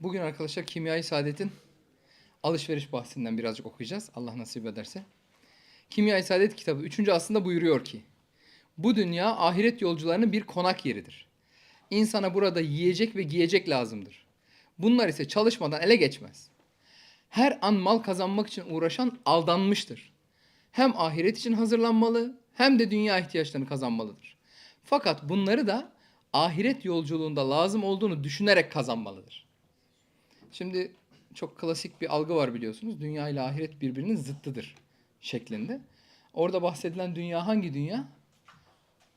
Bugün arkadaşlar Kimyayı Saadet'in alışveriş bahsinden birazcık okuyacağız. Allah nasip ederse. Kimyayı Saadet kitabı 3. aslında buyuruyor ki bu dünya ahiret yolcularının bir konak yeridir. İnsana burada yiyecek ve giyecek lazımdır. Bunlar ise çalışmadan ele geçmez. Her an mal kazanmak için uğraşan aldanmıştır. Hem ahiret için hazırlanmalı hem de dünya ihtiyaçlarını kazanmalıdır. Fakat bunları da ahiret yolculuğunda lazım olduğunu düşünerek kazanmalıdır. Şimdi çok klasik bir algı var biliyorsunuz. Dünya ile ahiret birbirinin zıttıdır şeklinde. Orada bahsedilen dünya hangi dünya?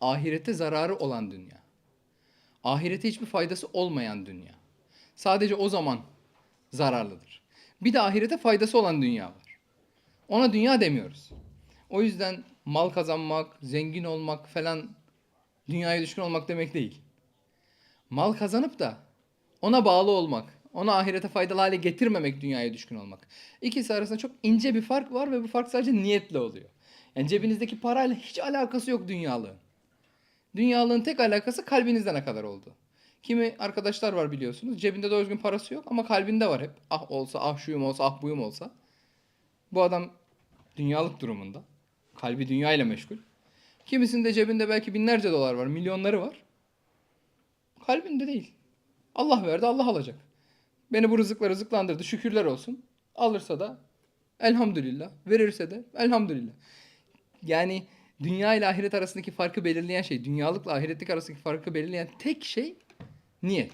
Ahirete zararı olan dünya. Ahirete hiçbir faydası olmayan dünya. Sadece o zaman zararlıdır. Bir de ahirete faydası olan dünya var. Ona dünya demiyoruz. O yüzden mal kazanmak, zengin olmak falan dünyaya düşkün olmak demek değil. Mal kazanıp da ona bağlı olmak, ona ahirete faydalı hale getirmemek dünyaya düşkün olmak. İkisi arasında çok ince bir fark var ve bu fark sadece niyetle oluyor. Yani cebinizdeki parayla hiç alakası yok dünyalığın. Dünyalığın tek alakası kalbinizde ne kadar oldu. Kimi arkadaşlar var biliyorsunuz. Cebinde doğru düzgün parası yok ama kalbinde var hep. Ah olsa, ah şuyum olsa, ah buyum olsa. Bu adam dünyalık durumunda. Kalbi dünya ile meşgul. Kimisinde cebinde belki binlerce dolar var, milyonları var. Kalbinde değil. Allah verdi, Allah alacak. Beni bu rızıkla rızıklandırdı, şükürler olsun. Alırsa da elhamdülillah, verirse de elhamdülillah. Yani dünya ile ahiret arasındaki farkı belirleyen şey, dünyalıkla ahiretlik arasındaki farkı belirleyen tek şey niyet.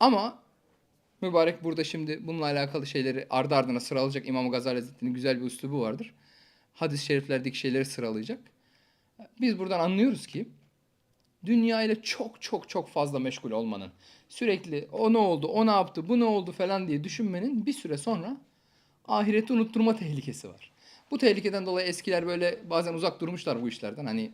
Ama mübarek burada şimdi bununla alakalı şeyleri ardı ardına sıralayacak İmam Gazali Hazretleri'nin güzel bir üslubu vardır. Hadis-i şeriflerdeki şeyleri sıralayacak. Biz buradan anlıyoruz ki dünya ile çok çok çok fazla meşgul olmanın, sürekli o ne oldu, o ne yaptı, bu ne oldu falan diye düşünmenin bir süre sonra ahireti unutturma tehlikesi var. Bu tehlikeden dolayı eskiler böyle bazen uzak durmuşlar bu işlerden. Hani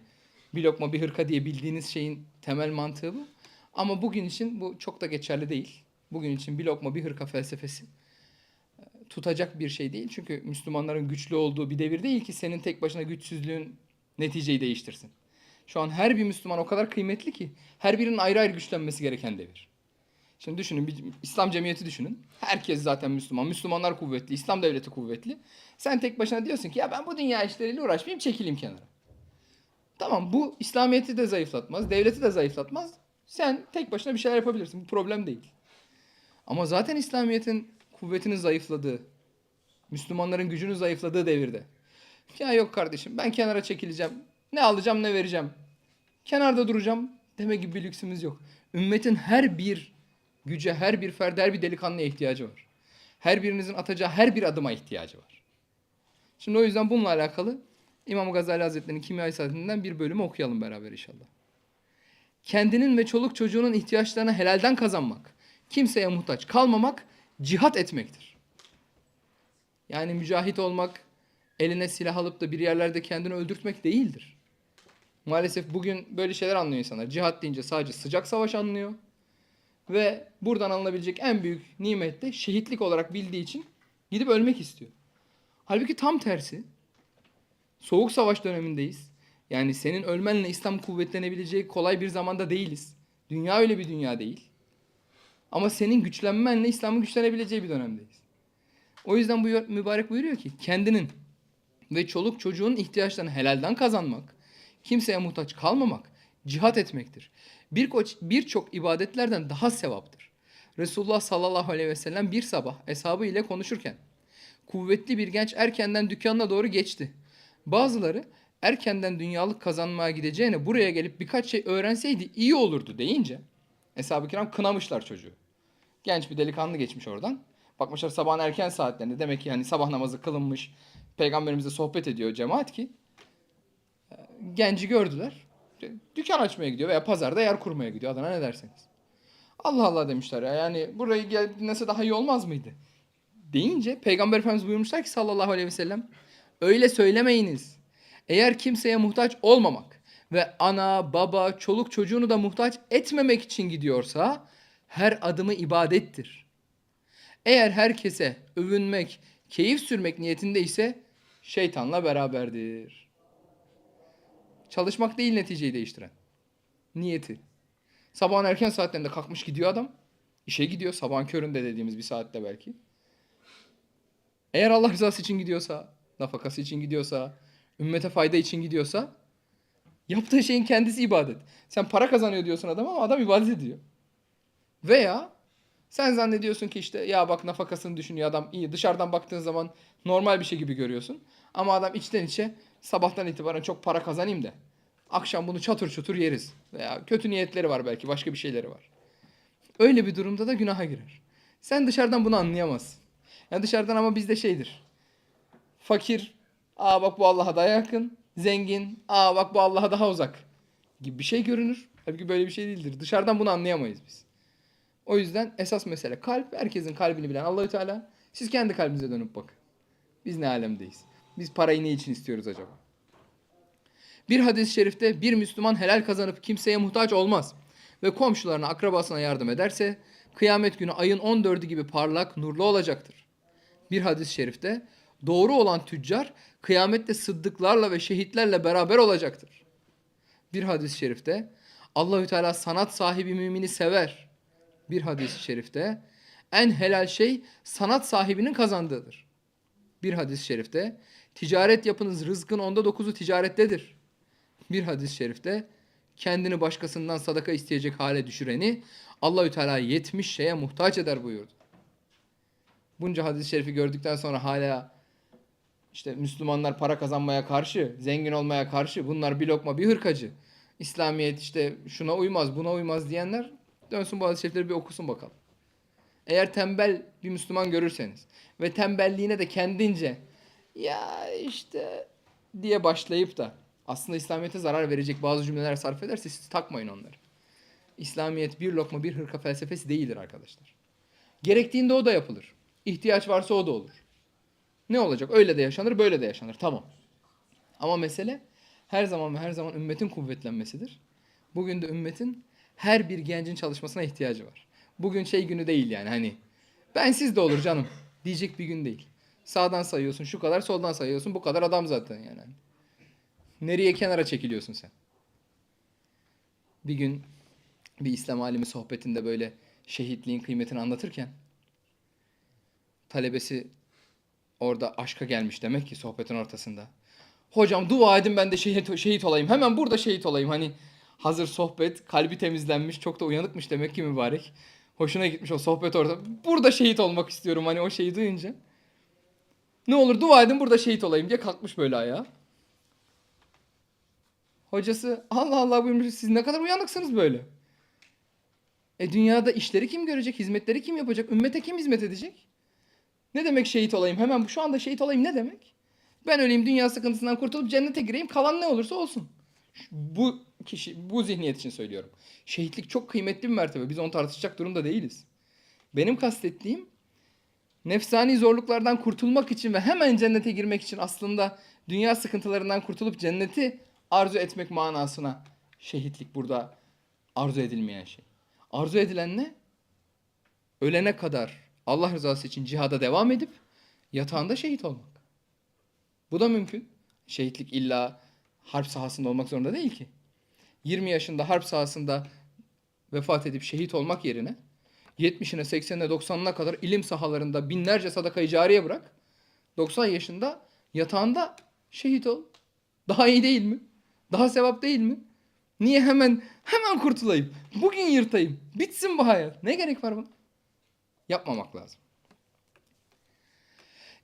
bir lokma bir hırka diye bildiğiniz şeyin temel mantığı bu. Ama bugün için bu çok da geçerli değil. Bugün için bir lokma bir hırka felsefesi e, tutacak bir şey değil. Çünkü Müslümanların güçlü olduğu bir devir değil ki senin tek başına güçsüzlüğün neticeyi değiştirsin. Şu an her bir Müslüman o kadar kıymetli ki her birinin ayrı ayrı güçlenmesi gereken devir. Şimdi düşünün bir İslam cemiyeti düşünün. Herkes zaten Müslüman. Müslümanlar kuvvetli, İslam devleti kuvvetli. Sen tek başına diyorsun ki ya ben bu dünya işleriyle uğraşmayayım, çekileyim kenara. Tamam bu İslamiyet'i de zayıflatmaz, devleti de zayıflatmaz. Sen tek başına bir şeyler yapabilirsin. Bu problem değil. Ama zaten İslamiyet'in kuvvetinin zayıfladığı, Müslümanların gücünün zayıfladığı devirde. Ya yok kardeşim ben kenara çekileceğim. Ne alacağım ne vereceğim. Kenarda duracağım deme gibi bir lüksümüz yok. Ümmetin her bir güce, her bir ferde, her bir delikanlıya ihtiyacı var. Her birinizin atacağı her bir adıma ihtiyacı var. Şimdi o yüzden bununla alakalı İmam Gazali Hazretleri'nin Kimya Saatinden bir bölümü okuyalım beraber inşallah. Kendinin ve çoluk çocuğunun ihtiyaçlarını helalden kazanmak, kimseye muhtaç kalmamak, cihat etmektir. Yani mücahit olmak, eline silah alıp da bir yerlerde kendini öldürtmek değildir. Maalesef bugün böyle şeyler anlıyor insanlar. Cihat deyince sadece sıcak savaş anlıyor. Ve buradan alınabilecek en büyük nimet de şehitlik olarak bildiği için gidip ölmek istiyor. Halbuki tam tersi. Soğuk savaş dönemindeyiz. Yani senin ölmenle İslam kuvvetlenebileceği kolay bir zamanda değiliz. Dünya öyle bir dünya değil. Ama senin güçlenmenle İslam'ın güçlenebileceği bir dönemdeyiz. O yüzden bu mübarek buyuruyor ki kendinin ve çoluk çocuğun ihtiyaçlarını helalden kazanmak, kimseye muhtaç kalmamak, cihat etmektir. Birçok ibadetlerden daha sevaptır. Resulullah sallallahu aleyhi ve sellem bir sabah eshabı ile konuşurken kuvvetli bir genç erkenden dükkanına doğru geçti. Bazıları erkenden dünyalık kazanmaya gideceğine buraya gelip birkaç şey öğrenseydi iyi olurdu deyince Eshab-ı kiram kınamışlar çocuğu. Genç bir delikanlı geçmiş oradan. Bakmışlar sabahın erken saatlerinde demek ki yani sabah namazı kılınmış. Peygamberimizle sohbet ediyor cemaat ki e, genci gördüler. Dükkan açmaya gidiyor veya pazarda yer kurmaya gidiyor. Adına ne derseniz. Allah Allah demişler ya yani burayı gel nasıl daha iyi olmaz mıydı? Deyince Peygamber Efendimiz buyurmuşlar ki sallallahu aleyhi ve sellem öyle söylemeyiniz. Eğer kimseye muhtaç olmamak ve ana, baba, çoluk çocuğunu da muhtaç etmemek için gidiyorsa her adımı ibadettir. Eğer herkese övünmek, keyif sürmek niyetinde ise şeytanla beraberdir. Çalışmak değil neticeyi değiştiren. Niyeti. Sabahın erken saatlerinde kalkmış gidiyor adam. İşe gidiyor sabahın köründe dediğimiz bir saatte belki. Eğer Allah rızası için gidiyorsa, nafakası için gidiyorsa, ümmete fayda için gidiyorsa yaptığı şeyin kendisi ibadet. Sen para kazanıyor diyorsun adam ama adam ibadet ediyor. Veya sen zannediyorsun ki işte ya bak nafakasını düşünüyor adam iyi. Dışarıdan baktığın zaman normal bir şey gibi görüyorsun. Ama adam içten içe sabahtan itibaren çok para kazanayım da akşam bunu çatır çutur yeriz. Veya kötü niyetleri var belki başka bir şeyleri var. Öyle bir durumda da günaha girer. Sen dışarıdan bunu anlayamazsın. Yani dışarıdan ama bizde şeydir. Fakir, aa bak bu Allah'a daha yakın. Zengin, aa bak bu Allah'a daha uzak. Gibi bir şey görünür. Halbuki böyle bir şey değildir. Dışarıdan bunu anlayamayız biz. O yüzden esas mesele kalp. Herkesin kalbini bilen Allahü Teala. Siz kendi kalbinize dönüp bakın. Biz ne alemdeyiz? Biz parayı ne için istiyoruz acaba? Bir hadis-i şerifte bir Müslüman helal kazanıp kimseye muhtaç olmaz ve komşularına, akrabasına yardım ederse kıyamet günü ayın 14'ü gibi parlak, nurlu olacaktır. Bir hadis-i şerifte doğru olan tüccar kıyamette sıddıklarla ve şehitlerle beraber olacaktır. Bir hadis-i şerifte Allahü Teala sanat sahibi mümini sever. Bir hadis-i şerifte en helal şey sanat sahibinin kazandığıdır. Bir hadis-i şerifte ticaret yapınız rızkın onda dokuzu ticarettedir. Bir hadis-i şerifte kendini başkasından sadaka isteyecek hale düşüreni Allahü Teala 70 şeye muhtaç eder buyurdu. Bunca hadis-i şerifi gördükten sonra hala işte Müslümanlar para kazanmaya karşı, zengin olmaya karşı, bunlar bir lokma bir hırkacı. İslamiyet işte şuna uymaz, buna uymaz diyenler dönsün bu hadis-i şerifleri bir okusun bakalım. Eğer tembel bir Müslüman görürseniz ve tembelliğine de kendince ya işte diye başlayıp da aslında İslamiyet'e zarar verecek bazı cümleler sarf ederse siz takmayın onları. İslamiyet bir lokma bir hırka felsefesi değildir arkadaşlar. Gerektiğinde o da yapılır. İhtiyaç varsa o da olur. Ne olacak? Öyle de yaşanır, böyle de yaşanır. Tamam. Ama mesele her zaman ve her zaman ümmetin kuvvetlenmesidir. Bugün de ümmetin her bir gencin çalışmasına ihtiyacı var. Bugün şey günü değil yani hani ben siz de olur canım diyecek bir gün değil. Sağdan sayıyorsun şu kadar, soldan sayıyorsun bu kadar adam zaten yani. Nereye kenara çekiliyorsun sen? Bir gün bir İslam alimi sohbetinde böyle şehitliğin kıymetini anlatırken talebesi orada aşka gelmiş demek ki sohbetin ortasında. Hocam dua edin ben de şehit, şehit olayım. Hemen burada şehit olayım. Hani hazır sohbet, kalbi temizlenmiş, çok da uyanıkmış demek ki mübarek. Hoşuna gitmiş o sohbet orada. Burada şehit olmak istiyorum hani o şeyi duyunca. Ne olur dua edin burada şehit olayım diye kalkmış böyle ayağa. Hocası Allah Allah buyurmuş siz ne kadar uyanıksınız böyle. E dünyada işleri kim görecek, hizmetleri kim yapacak, ümmete kim hizmet edecek? Ne demek şehit olayım? Hemen şu anda şehit olayım ne demek? Ben öleyim dünya sıkıntısından kurtulup cennete gireyim kalan ne olursa olsun. Bu kişi bu zihniyet için söylüyorum. Şehitlik çok kıymetli bir mertebe. Biz onu tartışacak durumda değiliz. Benim kastettiğim nefsani zorluklardan kurtulmak için ve hemen cennete girmek için aslında dünya sıkıntılarından kurtulup cenneti arzu etmek manasına şehitlik burada arzu edilmeyen şey. Arzu edilen ne? Ölene kadar Allah rızası için cihada devam edip yatağında şehit olmak. Bu da mümkün. Şehitlik illa harp sahasında olmak zorunda değil ki. 20 yaşında harp sahasında vefat edip şehit olmak yerine 70'ine, 80'ine, 90'ına kadar ilim sahalarında binlerce sadakayı cariye bırak. 90 yaşında yatağında şehit ol. Daha iyi değil mi? Daha sevap değil mi? Niye hemen hemen kurtulayım? Bugün yırtayım. Bitsin bu hayat. Ne gerek var buna? Yapmamak lazım.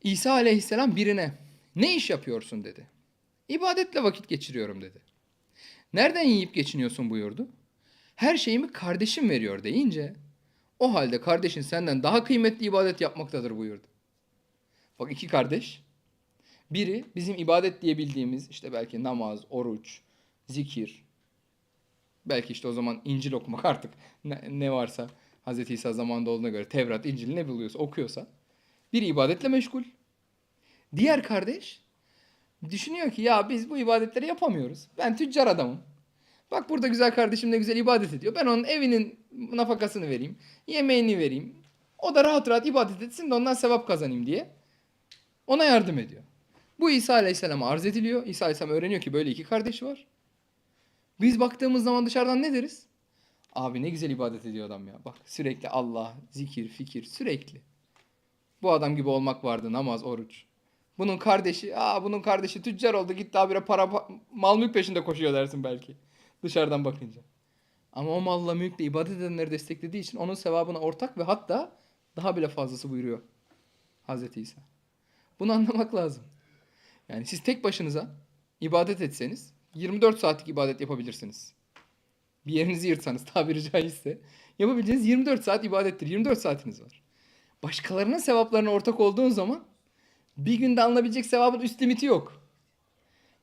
İsa aleyhisselam birine ne iş yapıyorsun dedi. İbadetle vakit geçiriyorum dedi. Nereden yiyip geçiniyorsun buyurdu. Her şeyimi kardeşim veriyor deyince o halde kardeşin senden daha kıymetli ibadet yapmaktadır buyurdu. Bak iki kardeş. Biri bizim ibadet diye bildiğimiz işte belki namaz, oruç, zikir. Belki işte o zaman İncil okumak artık ne, ne varsa Hz. İsa zamanında olduğuna göre Tevrat, İncil ne buluyorsa okuyorsa. Biri ibadetle meşgul. Diğer kardeş düşünüyor ki ya biz bu ibadetleri yapamıyoruz. Ben tüccar adamım. Bak burada güzel kardeşim ne güzel ibadet ediyor. Ben onun evinin nafakasını vereyim. Yemeğini vereyim. O da rahat rahat ibadet etsin de ondan sevap kazanayım diye. Ona yardım ediyor. Bu İsa Aleyhisselam'a arz ediliyor. İsa Aleyhisselam öğreniyor ki böyle iki kardeşi var. Biz baktığımız zaman dışarıdan ne deriz? Abi ne güzel ibadet ediyor adam ya. Bak sürekli Allah, zikir, fikir sürekli. Bu adam gibi olmak vardı namaz, oruç. Bunun kardeşi, aa bunun kardeşi tüccar oldu gitti habire para pa- mal mülk peşinde koşuyor dersin belki. Dışarıdan bakınca. Ama o malla mülkle ibadet edenleri desteklediği için onun sevabına ortak ve hatta daha bile fazlası buyuruyor Hazreti İsa. Bunu anlamak lazım. Yani siz tek başınıza ibadet etseniz 24 saatlik ibadet yapabilirsiniz. Bir yerinizi yırtsanız tabiri caizse yapabileceğiniz 24 saat ibadettir. 24 saatiniz var. Başkalarının sevaplarına ortak olduğun zaman bir günde alınabilecek sevabın üst limiti yok.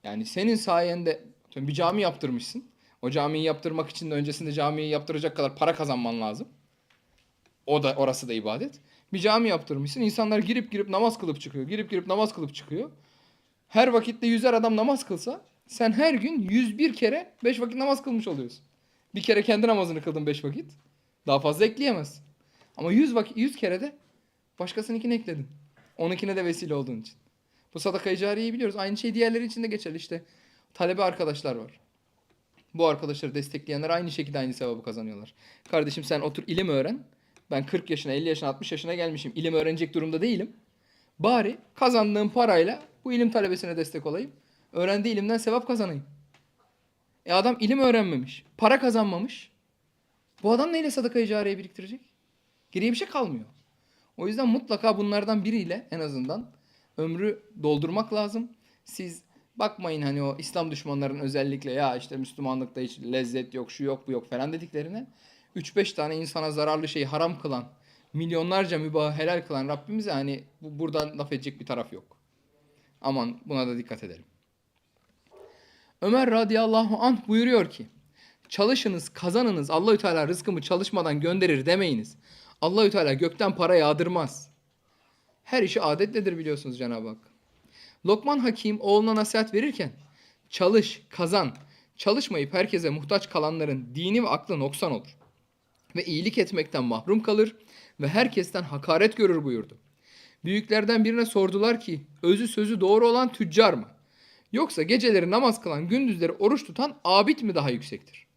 Yani senin sayende bir cami yaptırmışsın. O camiyi yaptırmak için de öncesinde camiyi yaptıracak kadar para kazanman lazım. O da orası da ibadet. Bir cami yaptırmışsın. İnsanlar girip girip namaz kılıp çıkıyor. Girip girip namaz kılıp çıkıyor. Her vakitte yüzer adam namaz kılsa sen her gün 101 kere 5 vakit namaz kılmış oluyorsun. Bir kere kendi namazını kıldın 5 vakit. Daha fazla ekleyemezsin. Ama 100 vakit 100 kere de başkasınınkini ekledin. Onunkine de vesile olduğun için. Bu sadaka-i cariyeyi biliyoruz. Aynı şey diğerleri için de geçerli işte. Talebe arkadaşlar var. Bu arkadaşları destekleyenler aynı şekilde aynı sevabı kazanıyorlar. Kardeşim sen otur ilim öğren. Ben 40 yaşına, 50 yaşına, 60 yaşına gelmişim. İlim öğrenecek durumda değilim. Bari kazandığım parayla bu ilim talebesine destek olayım. Öğrendiği ilimden sevap kazanayım. E adam ilim öğrenmemiş. Para kazanmamış. Bu adam neyle sadaka-i cariye biriktirecek? Geriye bir şey kalmıyor. O yüzden mutlaka bunlardan biriyle en azından ömrü doldurmak lazım. Siz bakmayın hani o İslam düşmanların özellikle ya işte Müslümanlıkta hiç lezzet yok, şu yok, bu yok falan dediklerine 3-5 tane insana zararlı şeyi haram kılan, milyonlarca mübahı helal kılan Rabbimize hani bu, buradan laf edecek bir taraf yok. Aman buna da dikkat edelim. Ömer radıyallahu anh buyuruyor ki çalışınız, kazanınız. Allahü Teala rızkımı çalışmadan gönderir demeyiniz. Allahü Teala gökten para yağdırmaz. Her işi adetledir biliyorsunuz Cenab-ı Hak. Lokman Hakim oğluna nasihat verirken çalış, kazan, çalışmayıp herkese muhtaç kalanların dini ve aklı noksan olur. Ve iyilik etmekten mahrum kalır ve herkesten hakaret görür buyurdu. Büyüklerden birine sordular ki özü sözü doğru olan tüccar mı? Yoksa geceleri namaz kılan gündüzleri oruç tutan abid mi daha yüksektir?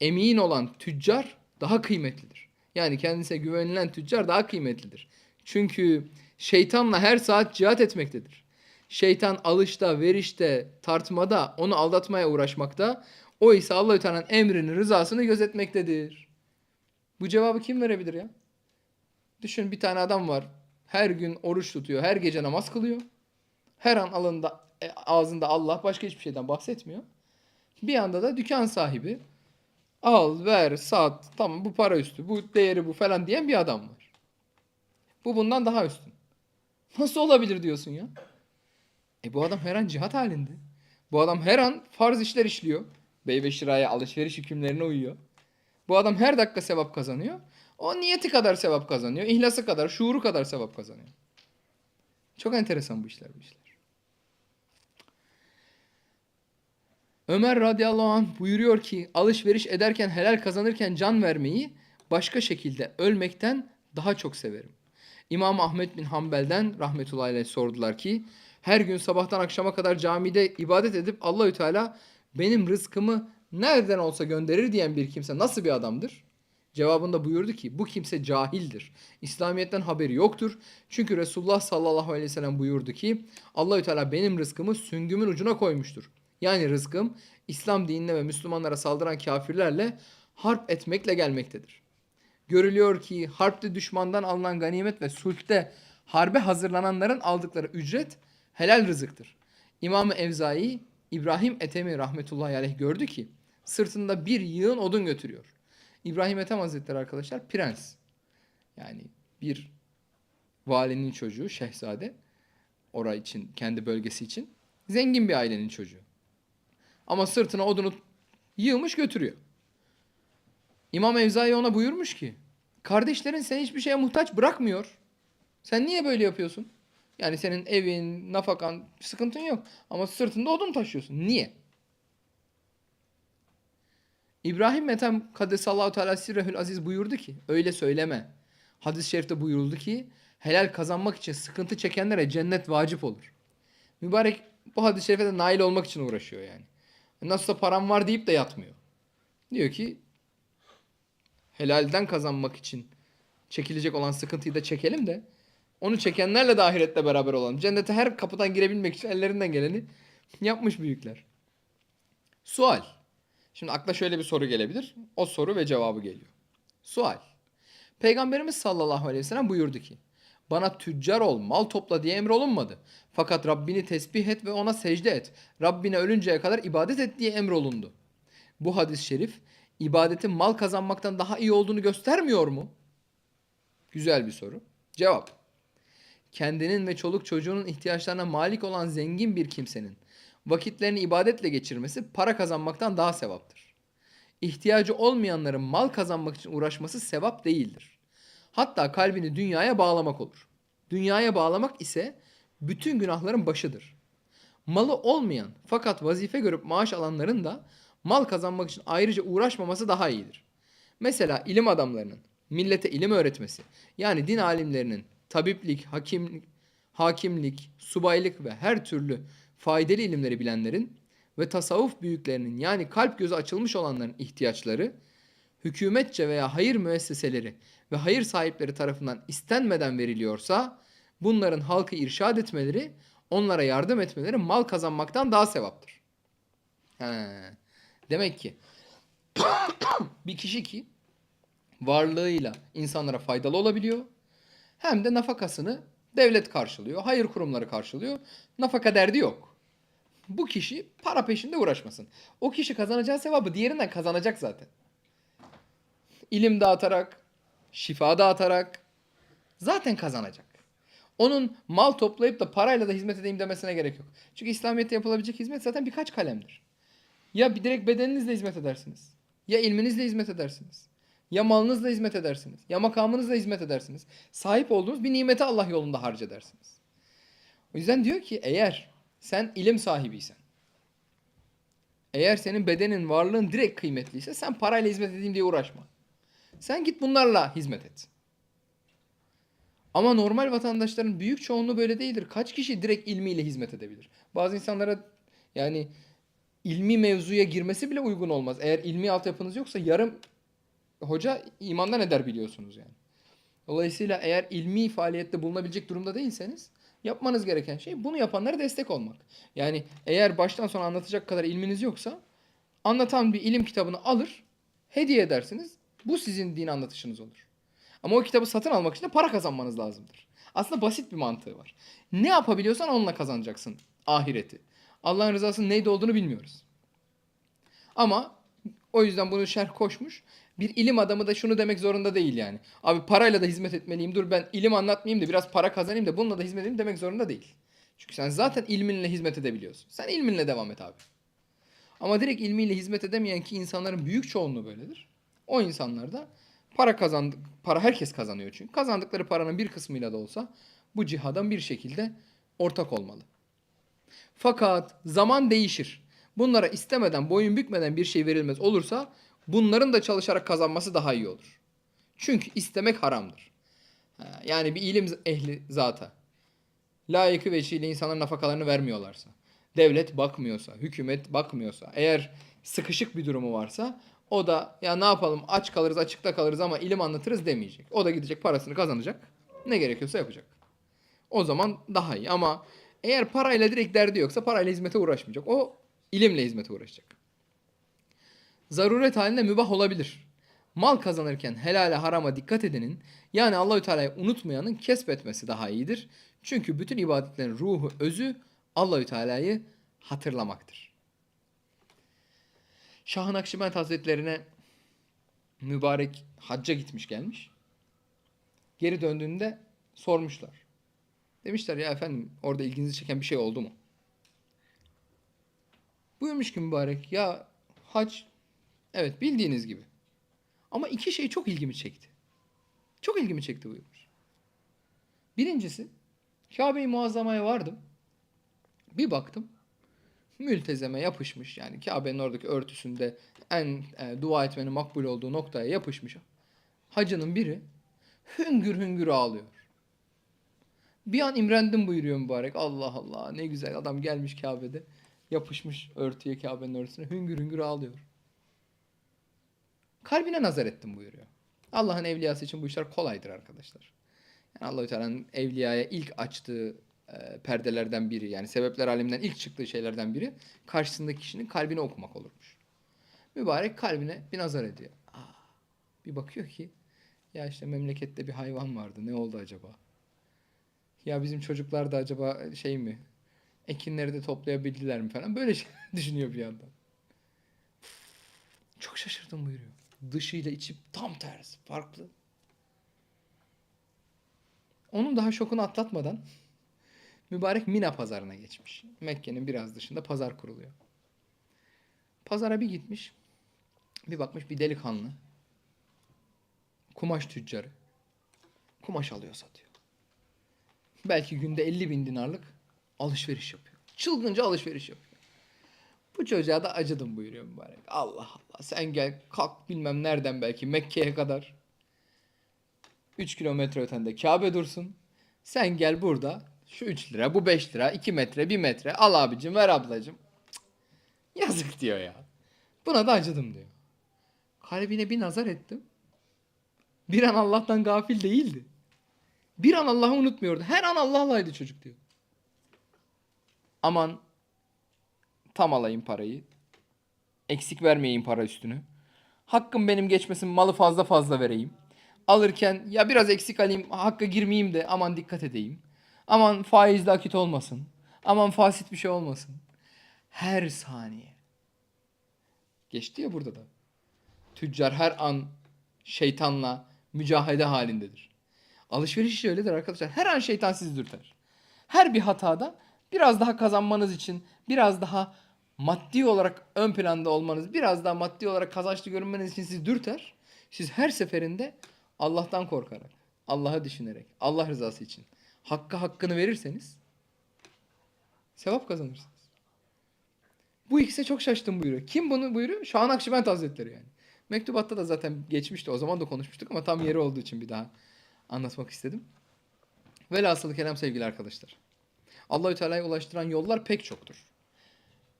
Emin olan tüccar daha kıymetlidir. Yani kendisine güvenilen tüccar daha kıymetlidir. Çünkü şeytanla her saat cihat etmektedir. Şeytan alışta, verişte, tartmada, onu aldatmaya uğraşmakta. O ise Allahü Teala'nın emrini, rızasını gözetmektedir. Bu cevabı kim verebilir ya? Düşün bir tane adam var. Her gün oruç tutuyor, her gece namaz kılıyor. Her an alında, e, ağzında Allah, başka hiçbir şeyden bahsetmiyor. Bir anda da dükkan sahibi, al, ver, sat, tamam bu para üstü, bu değeri bu falan diyen bir adam var. Bu bundan daha üstün. Nasıl olabilir diyorsun ya? E bu adam her an cihat halinde. Bu adam her an farz işler işliyor. Bey ve şiraya alışveriş hükümlerine uyuyor. Bu adam her dakika sevap kazanıyor. O niyeti kadar sevap kazanıyor. İhlası kadar, şuuru kadar sevap kazanıyor. Çok enteresan bu işler bu işler. Ömer radıyallahu anh buyuruyor ki alışveriş ederken helal kazanırken can vermeyi başka şekilde ölmekten daha çok severim. İmam Ahmet bin Hanbel'den rahmetullahi aleyh sordular ki her gün sabahtan akşama kadar camide ibadet edip Allahü Teala benim rızkımı nereden olsa gönderir diyen bir kimse nasıl bir adamdır? Cevabında buyurdu ki bu kimse cahildir. İslamiyet'ten haberi yoktur. Çünkü Resulullah sallallahu aleyhi ve sellem buyurdu ki Allahü Teala benim rızkımı süngümün ucuna koymuştur. Yani rızkım İslam dinine ve Müslümanlara saldıran kafirlerle harp etmekle gelmektedir. Görülüyor ki harpte düşmandan alınan ganimet ve sulhte harbe hazırlananların aldıkları ücret helal rızıktır. İmam-ı Evzai İbrahim Etemi rahmetullahi aleyh gördü ki sırtında bir yığın odun götürüyor. İbrahim Ethem Hazretleri arkadaşlar prens. Yani bir valinin çocuğu şehzade. Orası için kendi bölgesi için. Zengin bir ailenin çocuğu. Ama sırtına odunu yığmış götürüyor. İmam Evzai ona buyurmuş ki kardeşlerin seni hiçbir şeye muhtaç bırakmıyor. Sen niye böyle yapıyorsun? Yani senin evin, nafakan, sıkıntın yok. Ama sırtında odun taşıyorsun. Niye? İbrahim Methem Kadesallahu Teala Sirrehül Aziz buyurdu ki öyle söyleme. Hadis-i şerifte buyuruldu ki helal kazanmak için sıkıntı çekenlere cennet vacip olur. Mübarek bu hadis-i şerife de nail olmak için uğraşıyor yani. Nasılsa param var deyip de yatmıyor. Diyor ki helalden kazanmak için çekilecek olan sıkıntıyı da çekelim de onu çekenlerle de ahirette beraber olalım. Cennete her kapıdan girebilmek için ellerinden geleni yapmış büyükler. Sual. Şimdi akla şöyle bir soru gelebilir. O soru ve cevabı geliyor. Sual. Peygamberimiz sallallahu aleyhi ve sellem buyurdu ki bana tüccar ol, mal topla diye emrolunmadı. Fakat Rabbini tesbih et ve ona secde et. Rabbine ölünceye kadar ibadet et diye emrolundu. Bu hadis-i şerif ibadetin mal kazanmaktan daha iyi olduğunu göstermiyor mu? Güzel bir soru. Cevap. Kendinin ve çoluk çocuğunun ihtiyaçlarına malik olan zengin bir kimsenin vakitlerini ibadetle geçirmesi para kazanmaktan daha sevaptır. İhtiyacı olmayanların mal kazanmak için uğraşması sevap değildir. Hatta kalbini dünyaya bağlamak olur. Dünyaya bağlamak ise bütün günahların başıdır. Malı olmayan fakat vazife görüp maaş alanların da mal kazanmak için ayrıca uğraşmaması daha iyidir. Mesela ilim adamlarının millete ilim öğretmesi, yani din alimlerinin tabiplik, hakim, hakimlik, subaylık ve her türlü faydalı ilimleri bilenlerin ve tasavvuf büyüklerinin yani kalp gözü açılmış olanların ihtiyaçları hükümetçe veya hayır müesseseleri ve hayır sahipleri tarafından istenmeden veriliyorsa bunların halkı irşad etmeleri, onlara yardım etmeleri mal kazanmaktan daha sevaptır. He. Demek ki bir kişi ki varlığıyla insanlara faydalı olabiliyor. Hem de nafakasını devlet karşılıyor, hayır kurumları karşılıyor. Nafaka derdi yok. Bu kişi para peşinde uğraşmasın. O kişi kazanacağı sevabı diğerinden kazanacak zaten. İlim dağıtarak, şifa dağıtarak zaten kazanacak. Onun mal toplayıp da parayla da hizmet edeyim demesine gerek yok. Çünkü İslamiyet'te yapılabilecek hizmet zaten birkaç kalemdir. Ya bir direkt bedeninizle hizmet edersiniz. Ya ilminizle hizmet edersiniz. Ya malınızla hizmet edersiniz. Ya makamınızla hizmet edersiniz. Sahip olduğunuz bir nimeti Allah yolunda harcedersiniz. O yüzden diyor ki eğer sen ilim sahibiysen, eğer senin bedenin, varlığın direkt kıymetliyse sen parayla hizmet edeyim diye uğraşma. Sen git bunlarla hizmet et. Ama normal vatandaşların büyük çoğunluğu böyle değildir. Kaç kişi direkt ilmiyle hizmet edebilir? Bazı insanlara yani ilmi mevzuya girmesi bile uygun olmaz. Eğer ilmi altyapınız yoksa yarım hoca imandan eder biliyorsunuz yani. Dolayısıyla eğer ilmi faaliyette bulunabilecek durumda değilseniz yapmanız gereken şey bunu yapanlara destek olmak. Yani eğer baştan sona anlatacak kadar ilminiz yoksa anlatan bir ilim kitabını alır, hediye edersiniz. Bu sizin din anlatışınız olur. Ama o kitabı satın almak için de para kazanmanız lazımdır. Aslında basit bir mantığı var. Ne yapabiliyorsan onunla kazanacaksın ahireti. Allah'ın rızasının neyde olduğunu bilmiyoruz. Ama o yüzden bunu şerh koşmuş. Bir ilim adamı da şunu demek zorunda değil yani. Abi parayla da hizmet etmeliyim. Dur ben ilim anlatmayayım da biraz para kazanayım da bununla da hizmet edeyim demek zorunda değil. Çünkü sen zaten ilminle hizmet edebiliyorsun. Sen ilminle devam et abi. Ama direkt ilmiyle hizmet edemeyen ki insanların büyük çoğunluğu böyledir. O insanlar da para kazandık, para herkes kazanıyor çünkü. Kazandıkları paranın bir kısmıyla da olsa bu cihadan bir şekilde ortak olmalı. Fakat zaman değişir. Bunlara istemeden, boyun bükmeden bir şey verilmez olursa bunların da çalışarak kazanması daha iyi olur. Çünkü istemek haramdır. Ha, Yani bir ilim ehli zata layıkı veçiyle insanların nafakalarını vermiyorlarsa, devlet bakmıyorsa, hükümet bakmıyorsa, eğer sıkışık bir durumu varsa o da ya ne yapalım aç kalırız açıkta kalırız ama ilim anlatırız demeyecek. O da gidecek parasını kazanacak. Ne gerekiyorsa yapacak. O zaman daha iyi ama eğer parayla direkt derdi yoksa parayla hizmete uğraşmayacak. O ilimle hizmete uğraşacak. Zaruret halinde mübah olabilir. Mal kazanırken helale harama dikkat edenin yani Allahü Teala'yı unutmayanın kesbetmesi daha iyidir. Çünkü bütün ibadetlerin ruhu, özü Allahü Teala'yı hatırlamaktır. Şah-ı Nakşibend Hazretlerine mübarek hacca gitmiş gelmiş. Geri döndüğünde sormuşlar. Demişler ya efendim orada ilginizi çeken bir şey oldu mu? Buyurmuş ki mübarek ya hac evet bildiğiniz gibi. Ama iki şey çok ilgimi çekti. Çok ilgimi çekti buyurmuş. Birincisi Kabe-i Muazzama'ya vardım. Bir baktım mültezeme yapışmış yani Kabe'nin oradaki örtüsünde en e, dua etmenin makbul olduğu noktaya yapışmış. Hacının biri hüngür hüngür ağlıyor. Bir an imrendim buyuruyor mübarek. Allah Allah ne güzel adam gelmiş Kabe'de. Yapışmış örtüye Kabe'nin örtüsüne hüngür hüngür ağlıyor. Kalbine nazar ettim buyuruyor. Allah'ın evliyası için bu işler kolaydır arkadaşlar. Yani Allahü Teala'nın evliyaya ilk açtığı e, perdelerden biri yani sebepler aleminden ilk çıktığı şeylerden biri karşısındaki kişinin kalbini okumak olurmuş. Mübarek kalbine bir nazar ediyor. Aa, bir bakıyor ki ya işte memlekette bir hayvan vardı ne oldu acaba? Ya bizim çocuklar da acaba şey mi ekinleri de toplayabildiler mi falan böyle şey düşünüyor bir yandan. Çok şaşırdım buyuruyor. Dışıyla içi tam tersi farklı. Onun daha şokunu atlatmadan mübarek Mina pazarına geçmiş. Mekke'nin biraz dışında pazar kuruluyor. Pazara bir gitmiş. Bir bakmış bir delikanlı. Kumaş tüccarı. Kumaş alıyor satıyor. Belki günde 50 bin dinarlık alışveriş yapıyor. Çılgınca alışveriş yapıyor. Bu çocuğa da acıdım buyuruyor mübarek. Allah Allah sen gel kalk bilmem nereden belki Mekke'ye kadar. 3 kilometre ötende Kabe dursun. Sen gel burada şu 3 lira bu 5 lira 2 metre 1 metre al abicim ver ablacım. Cık, Yazık diyor ya. Buna da acıdım diyor. Kalbine bir nazar ettim. Bir an Allah'tan gafil değildi. Bir an Allah'ı unutmuyordu. Her an Allah'laydı çocuk diyor. Aman tam alayım parayı. Eksik vermeyeyim para üstünü. Hakkım benim geçmesin malı fazla fazla vereyim. Alırken ya biraz eksik alayım hakka girmeyeyim de aman dikkat edeyim. Aman faizli akit olmasın. Aman fasit bir şey olmasın. Her saniye. Geçti ya burada da. Tüccar her an şeytanla mücahede halindedir. Alışveriş işi öyledir arkadaşlar. Her an şeytan sizi dürter. Her bir hatada biraz daha kazanmanız için, biraz daha maddi olarak ön planda olmanız, biraz daha maddi olarak kazançlı görünmeniz için sizi dürter. Siz her seferinde Allah'tan korkarak, Allah'ı düşünerek, Allah rızası için hakka hakkını verirseniz sevap kazanırsınız. Bu ikisi çok şaştım buyuruyor. Kim bunu buyuruyor? Şahan Akşibend Hazretleri yani. Mektubatta da zaten geçmişti. O zaman da konuşmuştuk ama tam yeri olduğu için bir daha anlatmak istedim. Velhasılı kelam sevgili arkadaşlar. Allahü Teala'ya ulaştıran yollar pek çoktur.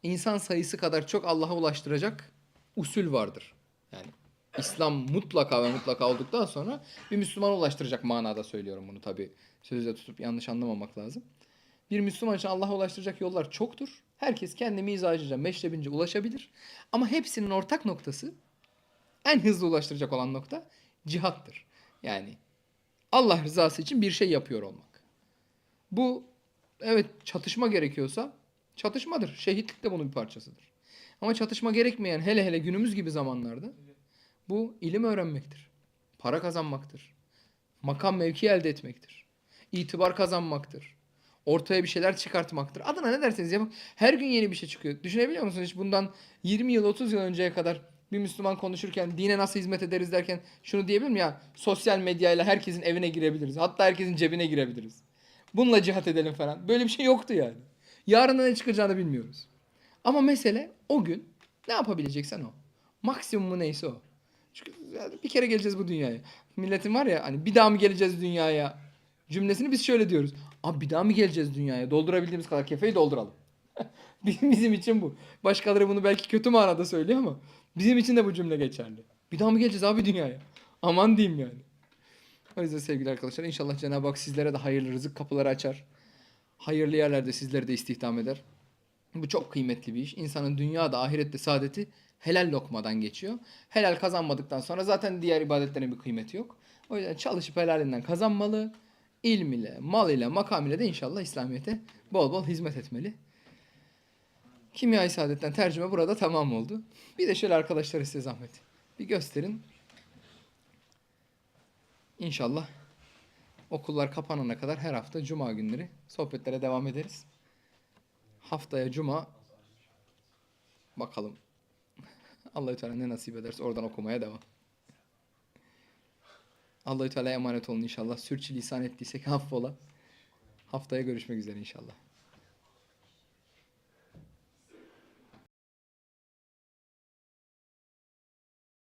İnsan sayısı kadar çok Allah'a ulaştıracak usul vardır. Yani İslam mutlaka ve mutlaka olduktan sonra bir Müslümana ulaştıracak manada söylüyorum bunu tabi sözde tutup yanlış anlamamak lazım. Bir Müslüman için Allah'a ulaştıracak yollar çoktur. Herkes kendi mizacıca, meşrebince ulaşabilir. Ama hepsinin ortak noktası en hızlı ulaştıracak olan nokta cihattır. Yani Allah rızası için bir şey yapıyor olmak. Bu evet çatışma gerekiyorsa çatışmadır. Şehitlik de bunun bir parçasıdır. Ama çatışma gerekmeyen hele hele günümüz gibi zamanlarda bu ilim öğrenmektir. Para kazanmaktır. Makam mevki elde etmektir. İtibar kazanmaktır. Ortaya bir şeyler çıkartmaktır. Adına ne derseniz yapın. Her gün yeni bir şey çıkıyor. Düşünebiliyor musunuz? Hiç bundan 20 yıl 30 yıl önceye kadar bir Müslüman konuşurken dine nasıl hizmet ederiz derken şunu diyebilir mi ya? Sosyal medyayla herkesin evine girebiliriz. Hatta herkesin cebine girebiliriz. Bununla cihat edelim falan. Böyle bir şey yoktu yani. Yarına ne çıkacağını bilmiyoruz. Ama mesele o gün ne yapabileceksen o. Maksimumu neyse o. Çünkü bir kere geleceğiz bu dünyaya. Milletin var ya hani bir daha mı geleceğiz dünyaya cümlesini biz şöyle diyoruz. Abi bir daha mı geleceğiz dünyaya? Doldurabildiğimiz kadar kefeyi dolduralım. bizim için bu. Başkaları bunu belki kötü manada söylüyor ama bizim için de bu cümle geçerli. Bir daha mı geleceğiz abi dünyaya? Aman diyeyim yani. O yüzden sevgili arkadaşlar inşallah Cenab-ı Hak sizlere de hayırlı rızık kapıları açar. Hayırlı yerlerde sizleri de istihdam eder. Bu çok kıymetli bir iş. İnsanın dünyada ahirette saadeti helal lokmadan geçiyor. Helal kazanmadıktan sonra zaten diğer ibadetlerin bir kıymeti yok. O yüzden çalışıp helalinden kazanmalı. İlm ile, mal ile, makam ile de inşallah İslamiyet'e bol bol hizmet etmeli. Kimya-i Saadet'ten tercüme burada tamam oldu. Bir de şöyle arkadaşlar size zahmet. Bir gösterin. İnşallah okullar kapanana kadar her hafta cuma günleri sohbetlere devam ederiz. Haftaya cuma bakalım Allahü Teala ne nasip ederse oradan okumaya devam. Allahü Teala'ya emanet olun inşallah. Sürçülisan ettiysek affola. Haftaya görüşmek üzere inşallah.